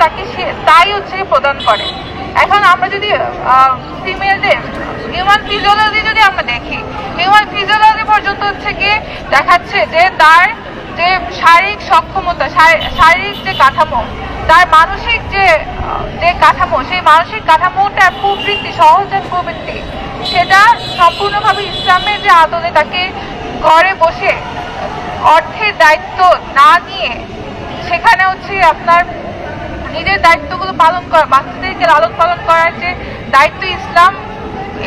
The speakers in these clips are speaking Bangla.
তাকে সে তাই হচ্ছে প্রদান করে। এখন আমরা যদি ফিমেলদের হিউম্যান ফিজিওলজি যদি আমরা দেখি হিউম্যান ফিজিওলজি পর্যন্ত হচ্ছে কি দেখাচ্ছে যে তার যে শারীরিক সক্ষমতা, শারী- শারীরিক যে কাঠামো, তার মানসিক যে যে কাঠামো, সেই মানসিক কাঠামোটার প্রবৃত্তি সহজাত প্রবৃত্তি সেটা সম্পূর্ণভাবে ইসলামের যে আদলে তাকে ঘরে বসে অর্থের দায়িত্ব না নিয়ে, সেখানে হচ্ছে আপনার নিজের দায়িত্বগুলো পালন করা, বাচ্চাদেরকে লালন পালন করার যে দায়িত্ব ইসলাম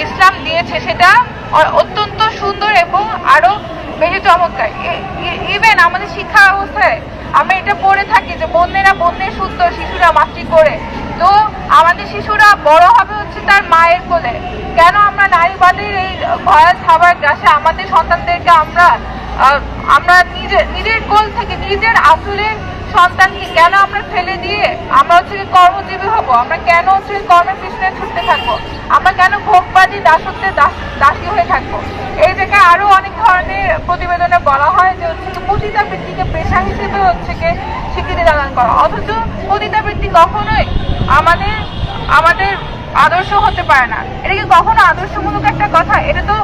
ইসলাম দিয়েছে, সেটা অত্যন্ত সুন্দর এবং আরও বেশি চমৎকার। ইভেন আমাদের শিক্ষা ব্যবস্থায় আমরা এটা পড়ে থাকি যে বন্যেরা বন্যের সুন্দর শিশুরা মাতৃ করে। তো আমাদের শিশুরা বড় হবে হচ্ছে তার মায়ের কোলে। কেন আমরা নারীবাদের এই ভয়াল খাবার গ্রাসে আমাদের সন্তানদেরকে আমরা আমরা নিজে, নিজের কোল থেকে নিজের আসলে সন্তানকে কেন আমরা ফেলে দিয়ে আমরা হচ্ছে কর্মজীবী হব? আমরা কেন হচ্ছে কর্মের পিছনে ছুটতে থাকব? আমরা কেন ভোগবাদী দাসত্বে দাস হয়ে থাকব? এই জায়গায় আরও অনেক ধরনের প্রতিবেদনে বলা হয় যে হচ্ছে কি পতিতাবৃত্তিকে পেশা হিসেবে হচ্ছে স্বীকৃতি দান করা। অথচ পতিতাবৃত্তি কখনোই আমাদের আমাদের আদর্শ হতে পারে না। এটা কি কখনো আদর্শমূলক একটা কথা? এটা তো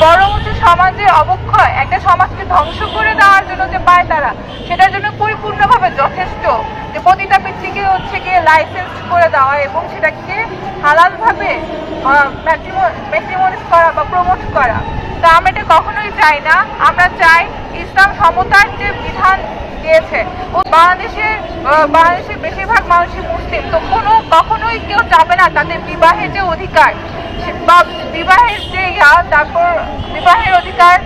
বরং হচ্ছে সমাজের অবক্ষয় একটা সমাজকে ধ্বংস করে দেওয়ার জন্য যে পায় তারা, সেটার জন্য পরিপূর্ণভাবে যথেষ্ট যে প্রতিটা ব্যক্তিকে হচ্ছে গিয়ে লাইসেন্স করে দেওয়া এবং সেটাকে হালালভাবে ম্যাট্রিমোনিস করা বা প্রমোট করা। তা আমরা এটা কখনোই চাই না। আমরা চাই ইসলাম সমতার যে বিধান দিয়েছে। ও বাংলাদেশের বাংলাদেশের বেশিরভাগ মানুষই মুসলিম, তো কোনো, কখনোই কেউ চাবে না তাদের বিবাহের যে অধিকার। বা বিবাহের যে ইয়া, তারপর বিবাহের অধিকার,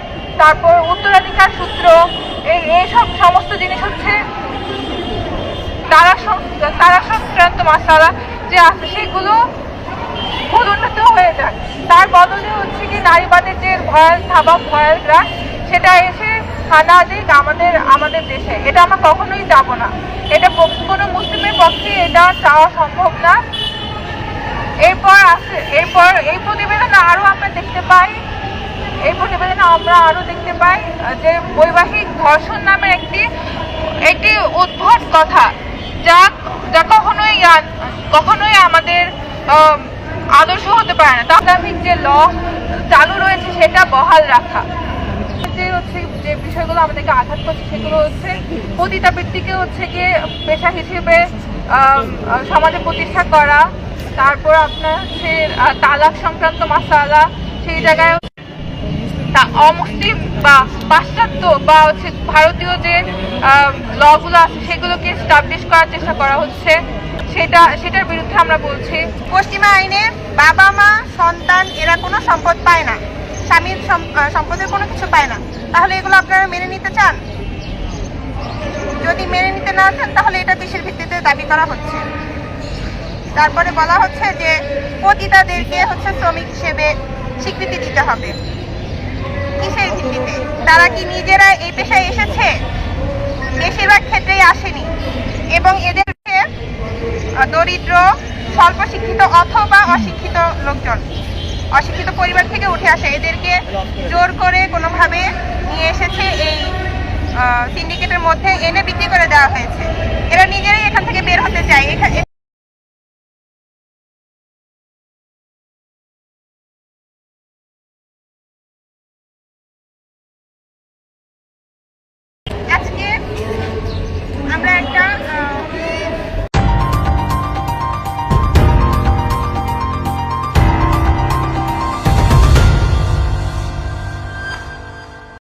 তারপর উত্তরাধিকার সূত্র, এই, এইসব সমস্ত জিনিস হচ্ছে তারা তারা সংক্রান্ত মশালা যে আছে, সেগুলো পদোন্নত হয়ে যায়। তার বদলে হচ্ছে কি, নারীবাদের যে ভয়াল থাবা ভয়ালরা সেটা এসে খানা দিক আমাদের আমাদের দেশে। এটা আমরা কখনোই যাব না। এটা কোনো মুসলিমের পক্ষে এটা চাওয়া সম্ভব না। এরপর আছে, এরপর এই প্রতিবেদনে আরও আমরা দেখতে পাই। এই প্রতিবেদনে আমরা আরও দেখতে পাই যে বৈবাহিক ধর্ষণ নামের একটি একটি উদ্ভট কথা যা যা কখনোই কখনোই আমাদের আদর্শ হতে পারে না। ইসলামিক যে ল চালু রয়েছে সেটা বহাল রাখা। যে হচ্ছে যে বিষয়গুলো আমাদেরকে আঘাত করছে সেগুলো হচ্ছে পতিতাবৃত্তিকে হচ্ছে গিয়ে পেশা হিসেবে সমাজে প্রতিষ্ঠা করা, তারপর আপনার হচ্ছে তালাক সংক্রান্ত মাসালা, সেই জায়গায় অমুসলিম বা পাশ্চাত্য বা হচ্ছে ভারতীয় যে লগুলো আছে সেগুলোকে স্টাবলিশ করার চেষ্টা করা হচ্ছে। সেটা, সেটার বিরুদ্ধে আমরা বলছি। পশ্চিমা আইনে বাবা মা সন্তান, এরা কোনো সম্পদ পায় না। স্বামীর সম- সম্পদের কোনো কিছু পায় না। তাহলে এগুলো আপনারা মেনে নিতে চান? যদি মেনে নিতে না চান, তাহলে এটা দেশের ভিত্তিতে দাবি করা হচ্ছে। তারপরে বলা হচ্ছে যে পতিতাদেরকে হচ্ছে শ্রমিক হিসেবে স্বীকৃতি দিতে হবে। কিসের ভিত্তিতে? তারা কি নিজেরা এই পেশায় এসেছে? বেশিরভাগ ক্ষেত্রেই আসেনি। এবং এদেরকে দরিদ্র, স্বল্প শিক্ষিত অথবা অশিক্ষিত লোকজন। অশিক্ষিত পরিবার থেকে উঠে আসে। এদেরকে জোর করে কোনোভাবে নিয়ে এসেছে এই সিন্ডিকেটের মধ্যে এনে বিক্রি করে দেওয়া হয়েছে। এরা নিজেরাই এখান থেকে